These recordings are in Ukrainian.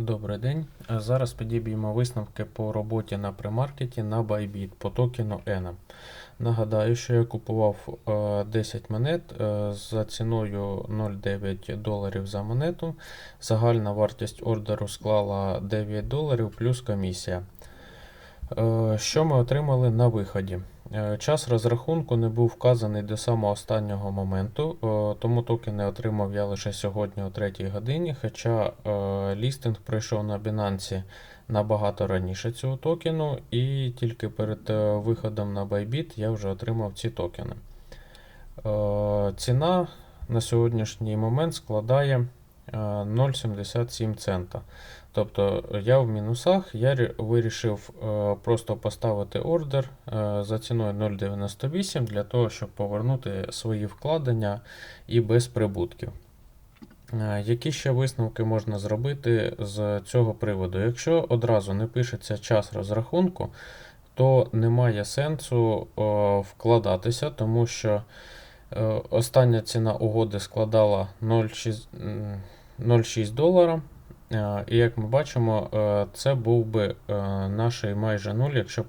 Добрий день. Е, Зараз підіб'ємо висновки по роботі на премаркеті на Bybit по токену ENA. Нагадаю, що я купував е, 10 монет е, за ціною 0,9 доларів за монету. Загальна вартість ордеру склала 9 доларів плюс комісія. Е, Що ми отримали на виході? Е, Час розрахунку не був вказаний до самого останнього моменту, е, тому токени отримав я лише сьогодні о 3 годині, хоча е, лістинг пройшов на Binance набагато раніше цього токену, і тільки перед виходом на Bybit я вже отримав ці токени. Ціна на сьогоднішній момент складає 0,77 цента. Тобто я в мінусах, я вирішив е, просто поставити ордер е, за ціною 0,98 для того, щоб повернути свої вкладення і без прибутків. Е, Які ще висновки можна зробити з цього приводу? Якщо одразу не пишеться час розрахунку, то немає сенсу вкладатися, тому що остання ціна угоди складала 0,6 м, 0,6 долара. Е, І як ми бачимо, е, це був би е, наш майже нуль, якщо б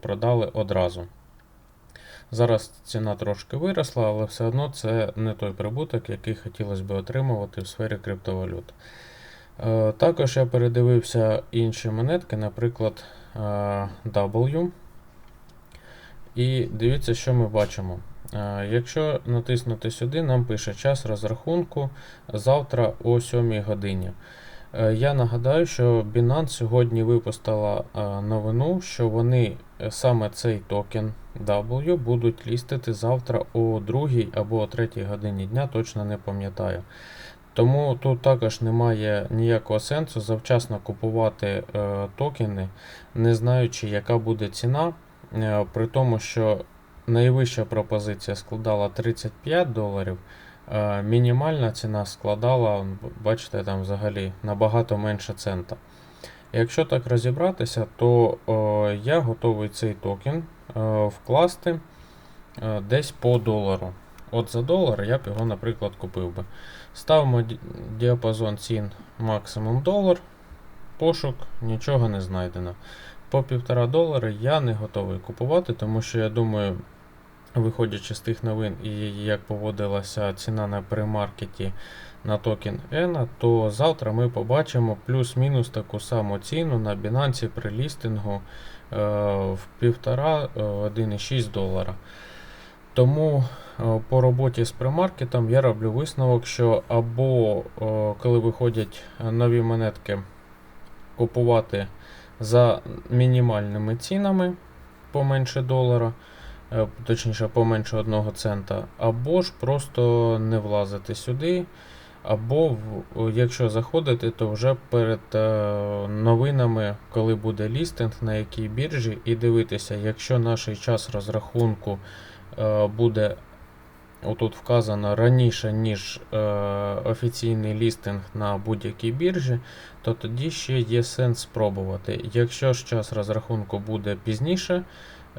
продали одразу. Зараз ціна трошки виросла, але все одно це не той прибуток, який хотілося б отримувати в сфері криптовалют. Також я передивився інші монетки, наприклад, W. І дивіться, що ми бачимо. Якщо натиснути сюди, нам пише час розрахунку завтра о 7 годині. Е, Я нагадаю, що Binance сьогодні випустила е, новину, що вони е, саме цей токен W будуть лістити завтра о 2 або о 3 годині дня, точно не пам'ятаю. Тому тут також немає ніякого сенсу завчасно купувати токени, не знаючи, яка буде ціна. При тому, що найвища пропозиція складала 35 доларів, е, мінімальна ціна складала, бачите, там взагалі набагато менше цента. Якщо так розібратися, то е, я готовий цей токен е, вкласти е, десь по долару. От за долар я б його, наприклад, купив би. Ставимо діапазон цін максимум долар. Пошук, нічого не знайдено. По півтора долари я не готовий купувати, тому що я думаю, виходячи з тих новин і як поводилася ціна на премаркеті на токен ENA, то завтра ми побачимо плюс-мінус таку саму ціну на Binance при лістингу е, в 1,5-1,6 долара. Тому е, по роботі з премаркетом я роблю висновок, що або е, коли виходять нові монетки, купувати за мінімальними цінами поменше долара, е, точніше поменше 1 цента, або ж просто не влазити сюди. Або якщо заходити, то вже перед е, новинами, коли буде лістинг, на якій біржі, і дивитися, якщо наш час розрахунку е, буде отут вказано раніше, ніж е, офіційний лістинг на будь-якій біржі, то тоді ще є сенс спробувати. Якщо ж час розрахунку буде пізніше е,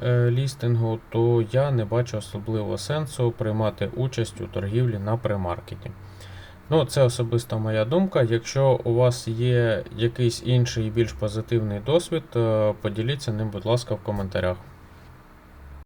лістингу, то я не бачу особливого сенсу приймати участь у торгівлі на премаркеті. Ну, це особиста моя думка. Якщо у вас є якийсь інший більш позитивний досвід, е, поділіться ним, будь ласка, в коментарях.